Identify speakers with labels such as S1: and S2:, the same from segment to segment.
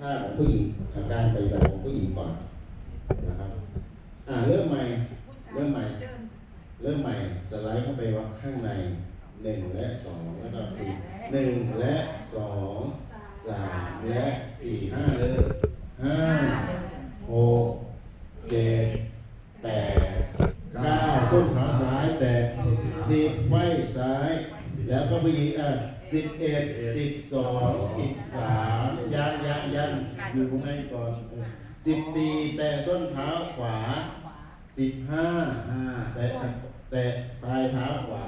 S1: ท่าของผู้หญิงอาการปฏิบัติของผู้หญิงก่อนนะครับ อ่าเริ่มใหม่ เริ่มใหม่ เริ่มใหม่สไลด์เข้าไปว่าข้างในหนึ่งและสองแล้วก็คือหนึ่งและสองสามและสี่ห้าเลยห้าหกเจ็ดแปดเก้าส้นขาซ้ายแตะสิบไฟซ้าย แล้วก็ไปอีกอะสิบเอ็ดสิบสองสิบสามยังยังยังอยู่ตรงนั้นก่อนสิบสี่แตะส้นเท้าขวาสิบห้า
S2: ห้า
S1: แตะแตะปลายเท้าขวา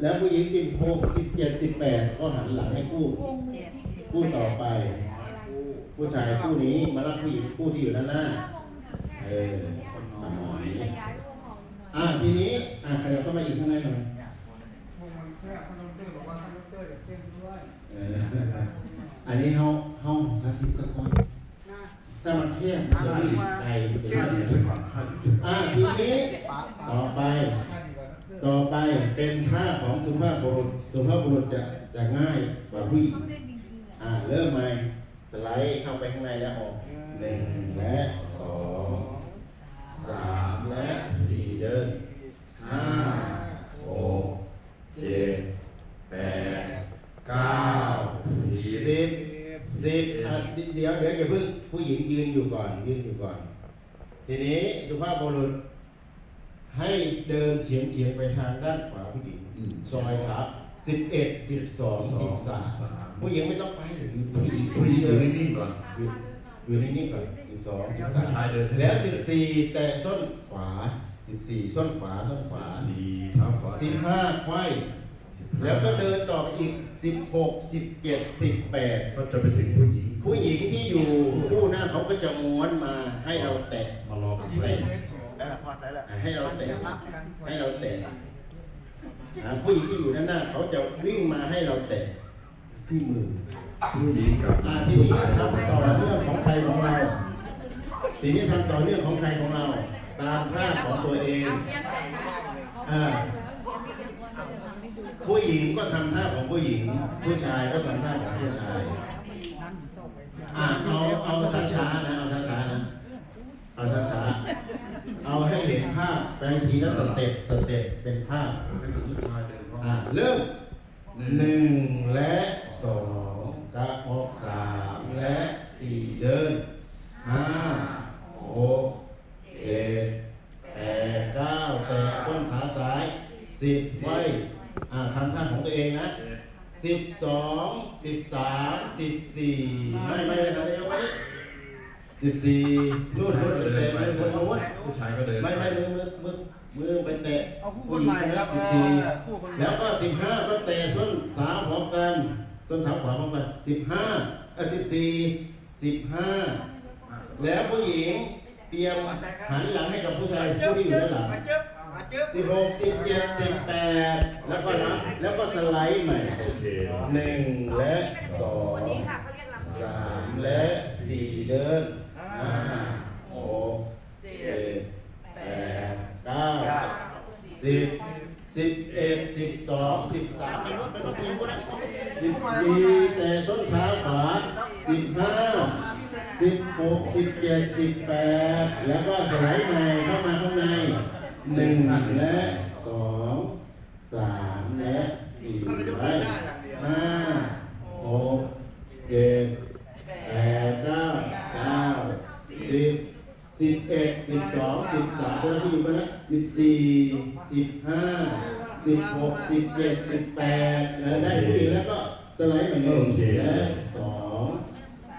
S1: แล้วผู้หญิงสิบหกสิบเจ็ดสิบแปดก็หันหลังให้คู่คู่ต่อไป ผู้ชายคู่นี้มารับผู้หญิงคู่ที่อยู่ด้านหน้าเออประมาณนี้อะทีนี้อะใครเข้ามาอีกข้างในหน่อย
S3: อัน
S1: นี้เฮาเฮาสาธิตสักก่อน
S3: นะ
S1: ถ้ามันแคบมันจะไม่ไกลมันจะไม่
S2: ดี
S1: ดี
S2: สักก่อนห้าดีสักก่อน
S1: อะทีนี้ต่อไป ต่อไปเป็นท่าของสุภาพบุรุษสุภาพบุรุษจะจะง่ายกว่าผู้หญิงอ่าเริ่มใหม่สไลด์เข้าไปข้างในแล้วออกหนึ่งและสองสามและสี่เดินห้าหกเจ็ดแปด เก้าสิบสิบอะเดี๋ยวเดี๋ยวอย่าเพิ่งผู้หญิงยืนอยู่ก่อนยืนอยู่ก่อน ทีนี้สุภาพบุรุษให้เดินเฉียงเฉียงๆไปทางด้านขวาผู้หญิง
S2: อืม
S1: ซอยครับสิบเอ็ดสิบสองสิบสาม
S2: สาม
S1: ผู้หญิงไม่ต้องไปหรือผู้หญิง
S2: ผู้หญิงอยู่นิ่งๆก่อน
S1: อยู่อยู่นิ่งๆก่อนสิบสองสิบ
S2: ผู้
S1: สาม
S2: ชายเดินให้
S1: แล้วสิบสี่แตะส้นขวาสิบสี่ส้นขวาส้นขวา
S2: สี่เท้าขวา
S1: สิบห้าไขว้
S2: สิบห้า
S1: แล้วก็เดินต่อไปอีกสิบหกสิบเจ็ดสิบแปด
S2: ก็จะไปถึงผู้หญิง
S1: ผู้หญิงที่อยู่คู่หน้าเขาก็จะม้วนมาให้เราแตะ
S2: มารอกัน
S1: แตะ
S4: แล้วพอใส่แล้ว
S1: ให้เราแตะให้เราแตะอ่าผู้หญิงที่อยู่ด้านหน้าเขาจะวิ่งมาให้เราแตะที่มือ
S2: ผู้หญิงกับ
S1: อ่าทีนี้ทำต่อเนื่องของใครของเราทีนี้ทำต่อเนื่องของใครของเรา ตามท่าของตัวเองอ่า ผู้หญิงก็ทำท่าของผู้หญิง ผู้ชายก็ทำท่าของผู้ชาย อ่าเอาเอาช้าๆนะ เอาช้าๆนะ เอาช้าๆ เอาให้เห็นภาพไปทีละสเต็ปสเต็ปเป็นภาพ
S2: ให้ผู้ชายเดินเข้า
S1: อ่า
S2: มา
S1: เริ่มหนึ่งและสองกะออกสามและสี่เดินห้าหกเจ็ดแปดเก้าแตะต้นขาซ้ายสิบไว้อ่าทำท่าของตัวเองนะ สิบสองสิบสามสิบสี่ไม่ไม่ไม่ทำได้ยังไงสิบสี่นู่นนู่นไปเตะมือคนโน้น
S2: ผู้ชายก็เดิน
S1: ไม่ไม่มือมือมือมือไปเตะ
S4: เอาคู่ค
S1: ผู้
S4: น
S1: หญิ
S4: ให
S1: ง
S4: ม่
S1: นะ
S4: แล้ว
S1: สิบ
S4: ก็
S1: สี่
S4: คู่คนใหม่
S1: แล้วก็สิบห้าก็เตะส้นสามพร้อมกันส้นเท้าขวาพร้อมกันสิบห้าเออสิบสี่สิบห้าแล้วผู้หญิงเตรียมหันหลังให้กับผู้ชายผู้ที่อยู่ด้านหลัง
S4: มาจึ๊บมาจึ๊บ
S1: สิบหกสิบเจ็ดสิบแปดแล้วก็นะแล้วก็สไลด์ใหม่
S2: โอเค
S1: หนึ่งและสองสามและสี่เดินห้าหกเจ็ดแปดเก้าสิบสิบเอ็ดสิบสองสิบสามไปนู้นไปนู้นไปนู้นก็ได้สิบสี่แต่ส้นเท้าขวาสิบห้าสิบหกสิบเจ็ดสิบแปดแล้วก็สไลด์ใหม่เข้ามาข้างใน หนึ่งและสองสามและสี่ไปห้าหกเจ็ดแปดเก้าเก้าสิบสิบเอ็ดสิบสองสิบสามคนละผู้หญิงคนละสิบสี่สิบห้าสิบหกสิบเจ็ดสิบแปดแล้วได้ผู้หญิงแล้วก็สไลด์ใหม่หนึ่งและสอง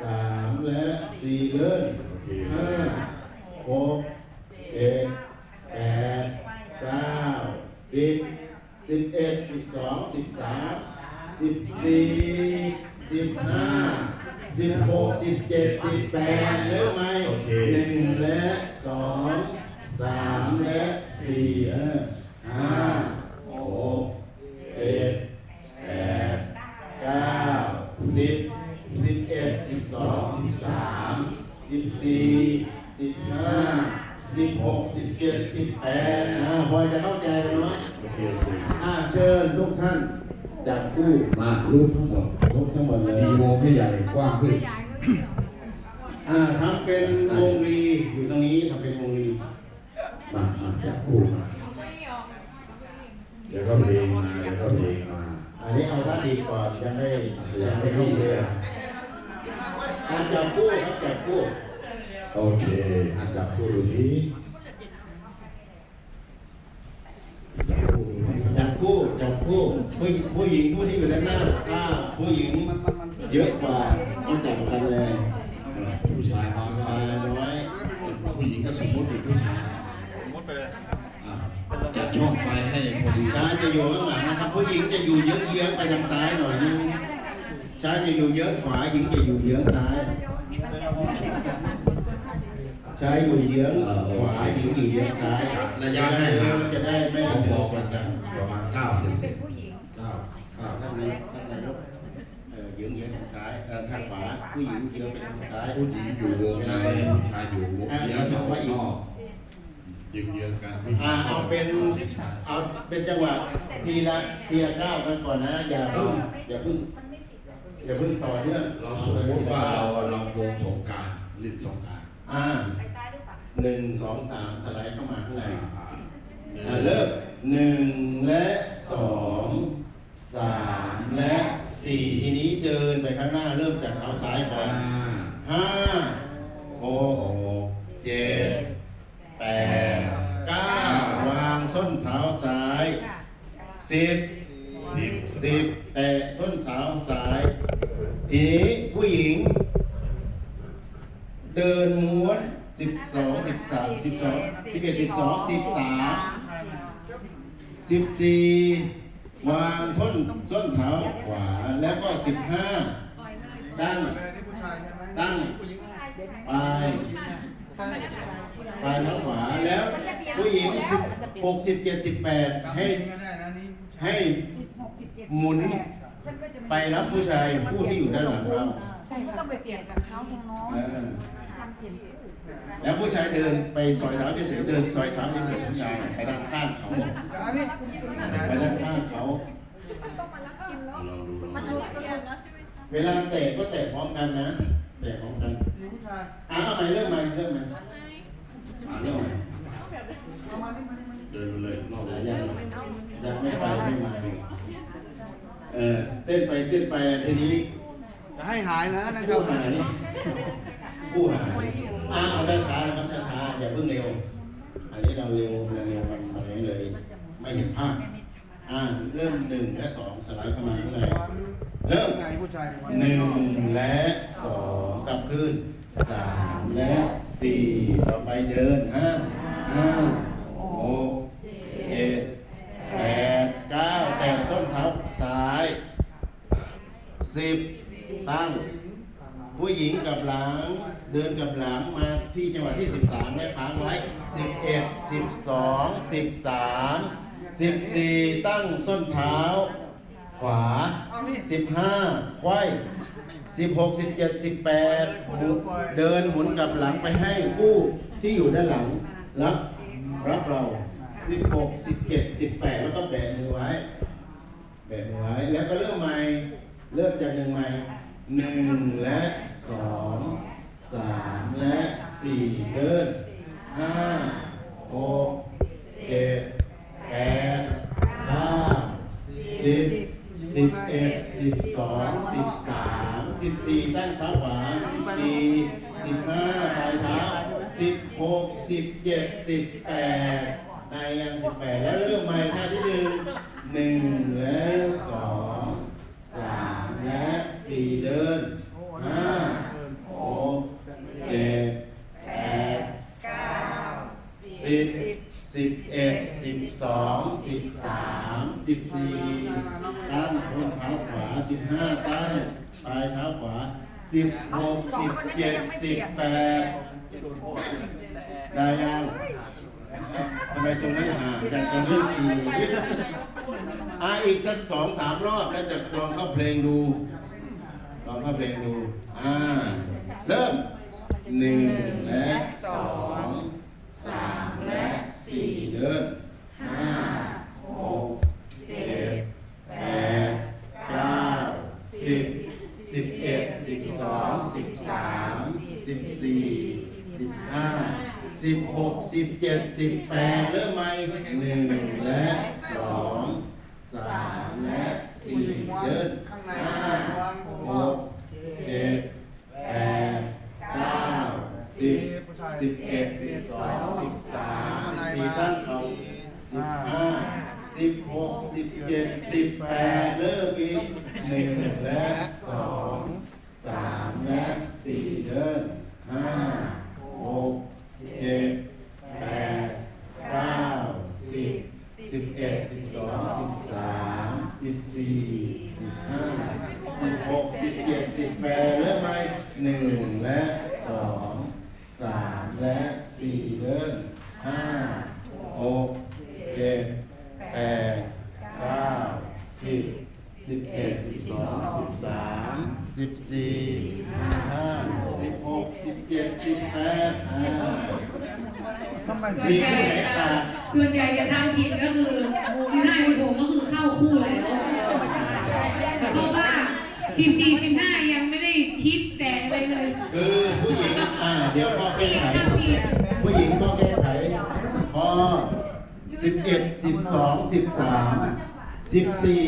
S1: สามและสี่เดิน
S2: โอเค
S1: ห้าหกเจ็ดแปด เก้าสิบสิบเอ็ดสิบสองสิบสามสิบสี่สิบห้าสิบหกสิบเจ็ดสิบแปดเร็วไหม
S2: โอเค
S1: หนึ่งและสองสามและสี่เออห้าหกเจ็ดแปดเก้าสิบสิบเอ็ดสิบสองสิบสามสิบสี่สิบห้า สิบหกสิบเจ็ดสิบแปดอ่าพอจะเข้าใจแล้วเนาะ
S2: โอเคโอเค
S1: อ่าเชิญทุกท่านจับคู่
S2: มารูปทั้งหมด
S1: ครบทั้งหมดเลย
S2: ดีวงให้ใหญ่กว้างขึ้น
S5: ขยายก็
S1: อ่าทำเป็นวงรีอยู่ตรงนี้ทำเป็นวงรี
S2: มามาจับคู่มาเดี๋ยวก็เพลงมาเดี๋ยวก็เพลงมา
S1: อันนี้เอาท่าดีก่อนยังไม่ยังไม่เข้าเพลงการจับคู่ครับจับคู่
S2: โอเค อาจับคู่ดูทีจับคู่ดูที
S1: จับคู่จับคู่ผู้ผู้หญิงผู้ที่อยู่ด้านหน้าถ้าผู้หญิงเยอะกว่าก็จับกันเลย
S2: ผู้ชายน้อยก็
S1: ชายน้อย
S2: ผู้หญิงก็สมมติเป็นผู้ชาย
S4: มุดไปเลย
S2: อะจัดช่องไฟให้พอดี
S1: ชายจะอยู่ข้างหลังนะครับผู้หญิงจะอยู่เยื้องๆไปทางซ้ายหน่อยนึงชายจะอยู่เยื้องขวาหญิงจะอยู่เยื้องซ้าย ชายอยู่เยื้องขวาหญิงอยู่เยื้องซ้าย
S2: ระยะให้
S1: เดิ
S2: ห่าง
S1: นจะได้ไม่
S2: พ
S1: เดิ
S2: อนๆ
S1: ช
S2: กัน
S1: นกัน
S2: ประมาณเก้าเซนเซนเก้าเก้า
S1: ท่านในท่านนายกเอ่อเยื้องเยื้องทางซ้ายเอ่อทางขวาผู้หญิงเยื้องไปทางซ้าย
S2: ผู้หญิงอยู่วงในผู้ชายอยู่วงเลี้ยงสองนอกยืนเยืนกันผู้หญิง
S1: อ่าเอาเป็น
S2: ชิดซ้าย
S1: เอาเป็นจังหวะทีละทีละก้าวกันก่อนนะ อย่าเพิ่งอย่าเพิ่งอย่าเพิ่งต่อเนื่อง
S2: เราสมมติว่าเราเราวงสงกราร ลิ้นสงกราร
S1: อ่าหนึ่งสองสามสไลด์เข้ามาข้างในอ่าเริ่มหนึ่งและสองสามและสี่ทีนี้เดินไปข้างหน้าเริ่มจากเท้าซ้ายก่อนห้าหกเจ็ดแปดเก้าวางส้นเท้าซ้ายสิบ
S2: สิบ
S1: สิบแตะต้นเท้าซ้าย ทีนี้ผู้หญิง เดินม้วนสิบสองสิบสามสิบสองสิบเอ็ดสิบสองสิบสามสิบสี่วางท้นส้นเท้าขวาแล้วก็สิบห้าตั้ง
S3: เลยนี่ผู้ชายใช่ไหม
S1: ตั้ง
S3: ผู้หญิง
S1: ปลายปลายเท้าขวาแล้วผู้หญิงสิบหกสิบเจ็ดสิบแปดให้
S3: ก็ได้นะนี่ผู้ชาย
S1: ให้หมุนไปรับผู้ชายผู้ที่อยู่ด้านหลังเรา
S5: ใส่ก็ต้องไปเปลี่ยนกับเขาทางโน้น
S1: เออ
S5: ทำเปลี่ยนคู่
S1: แล้วผู้ชายเดินไปซอยเท้าเฉยๆเดินซอยเท้าเฉยๆผู้ชายไปด้านข้างเขา
S3: แต่อันนี้
S1: ไปด้านข้างเขา
S2: ลองดูลอง
S5: มัน
S2: ดู
S5: รู้เปลี่ยนแล้วใช่ไหม
S1: เวลาเตะก็เตะพร้อมกันนะเตะพร้อมกัน
S3: นี่ผู้ชาย
S1: อะเอาใหม่เริ่มใหม่เริ่มใหม่
S2: อ่า
S1: เริ่มใหม่
S3: เอามานี่มานี่มานี่
S2: เดินไปเลยนอก
S1: อะ
S2: วง
S1: ยังยังไม่ไปไม่มาเออเต้นไปเต้นไปทีนี้
S3: จะให้หายนะนะครั
S1: ผู้
S3: บ
S1: หาย ผู้หายอ่าเอาช้าๆนะครับช้าๆอย่าเพิ่งเร็ว อันนี้เราเร็วเราเร็วมันมันนี้เลย ไม่เห็นภาพอ่าเริ่มหนึ่งและสองสไลด์เข้ามาเท่างในเริ่มหนึ่งและสองกลับขึ้นสามและสี่ต่อไปเดินห้าห้าหกเจ็ดแปดเก้าแตะส้นเท้าซ้ายสิบตั้ง ผู้หญิงกับหลัง เดินกับหลังมาที่จังหวะที่ 13 และค้างไว้ 11 12 13 14 ตั้งส้นเท้า ขวา 15ควาย16 17 18 เดินหมุนกับหลังไปให้ผู้ที่อยู่ด้านหลัง รับรับเรา 16 17 18 แล้วก็แบะมือไว้ แบะมือไว้ แล้วก็เริ่มใหม่ เริ่มจากหนึ่งใหม่หนึ่งและสอง สามและสี่เดินห้าหกเจ็ดแปดเก้าสิบสิบเอ็ดสิบสองสิบสามสิบสี่ตั้งเท้าขวาสิบสี่สิบห้าปลายเท้าสิบหกสิบเจ็ดสิบแปดในยังสิบแปดแล้วเริ่มใหม่ท่าที่หนึ่งหนึ่งและสองสามและสี่เดินห้าหกเจ็ดแปดสิบสิบเอ็ดสิบสองสิบสามสิบสี่ตั้งบนเท้าขวาสิบห้าตั้งปลายเท้าขวา สิบหกสิบเจ็ดสิบแปดได้ยังทำไมตรงนั้นห่างกันจะเรื่องอีกอะอีกสักสองสามรอบแล้วจะลองเข้าเพลงดู ลองเข้าเพลงดู อ่า เริ่มหนึ่งและสอง สิบเอ็ดสิบสองสิบสามสิบสี่สิบห้าสิบหกสิบเจ็ดสิบแปดเริ่มไหม่หนึ่งและสองสามและสี่เดินห้าหกเจ็ดแปดเก้าสิบสิบเอ็ดสิบสองสิบสามสิบสี่ตั้งเขาสิบห้าสิบหกสิบเจ็ดสิบแปดเริ่มอีกหนึ่งและสอง สิบเจ็ดสิบแปดเริ่มไหมหนึ่งและสองสามและสี่เดินห้าหกเจ็ดแปดเก้าสิบสิบเอ็ดสิบสองสิบสามสิบสี่สิบห้าสิบหกสิบเจ็ดสิบแปดอ่า
S3: ทำไม
S1: มีผู้ไหนขาด
S6: ส่วนใหญ่จะทำผิดก็คือสิบห้าสิบหกก็คือเข้าคู่แล้วเพราะว่า สิบสี่สิบห้ายังไม่ได้คิดแสงเลยเลย
S1: คือผู้หญิงอ่าเดี๋ยวพ่อแก้
S6: พี่
S1: ไข
S6: ทำผิด
S1: ผู้หญิงก็แก้ไขพอสิบเอ็ดสิบสองสิบสามสิบสี่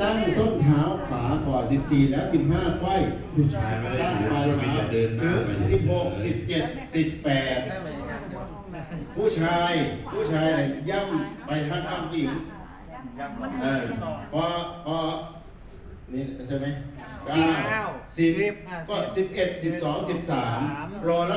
S1: ตั้งส้นเท้าขวาก่อนสิบสี่แล้วสิบห้าไขว้
S2: ผู้ชายไม่ได้
S1: ตั้ง
S2: ถือ
S1: ปลาย
S2: ก็มี
S1: เท้า
S2: แต่เดินหน้าไป
S1: สิบหกสิบเจ็ดสิบแปดผู้ชายผู้ชายเนี่ยย่ำไปทางข้างผู้หญิง
S4: ยัง
S1: เออพอพอ นี่ใช่ไหมเก้าสิบก็สิบเอ็ดสิบสองสิบสามรอรับ